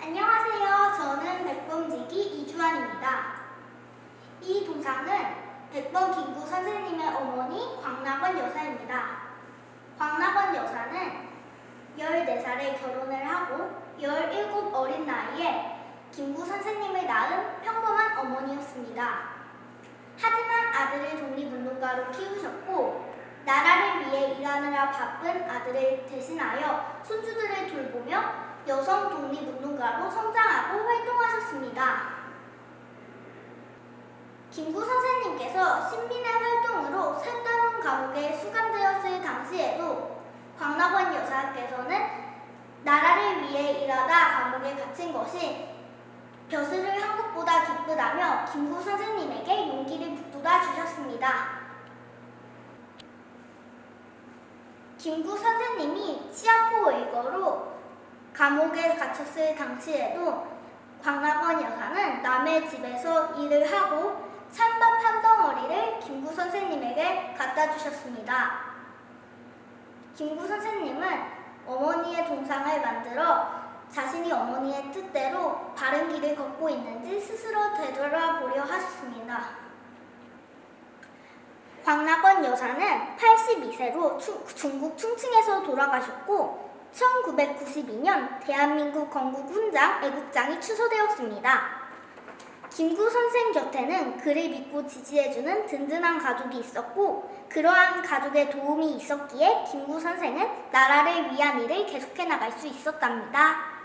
안녕하세요. 저는 백범지기 이주환입니다. 이 동상은 백범 김구 선생님의 어머니 광락원 여사입니다. 14살에 결혼을 하고 17 어린 나이에 김구 선생님을 낳은 평범한 어머니였습니다. 하지만 아들을 독립운동가로 키우셨고 나라를 위해 일하느라 바쁜 아들을 대신하여 손주들을 돌보며 여성 독립운동가로 성장하고 활동하셨습니다. 김구 선생님께서 신민의 활동으로 산단원 감옥에 수감되었을 당시에도 광락원 여사께서는 나라를 위해 일하다 감옥에 갇힌 것이 벼슬을 한 것보다 기쁘다며 김구 선생님에게 용기를 북돋아 주셨습니다. 김구 선생님이 치아포 의거로 감옥에 갇혔을 당시에도 광락원 여사는 남의 집에서 일을 하고 찬밥 한 덩어리를 김구 선생님에게 갖다 주셨습니다. 김구 선생님은 만들어 자신이 어머니의 뜻대로 바른 길을 걷고 있는지 스스로 되돌아보려 하셨습니다. 광락원 여사는 82세로 중국 충칭에서 돌아가셨고 1992년 대한민국 건국 훈장 애국장이 추서되었습니다. 김구 선생 곁에는 그를 믿고 지지해주는 든든한 가족이 있었고 그러한 가족의 도움이 있었기에 김구 선생은 나라를 위한 일을 계속해 나갈 수 있었답니다.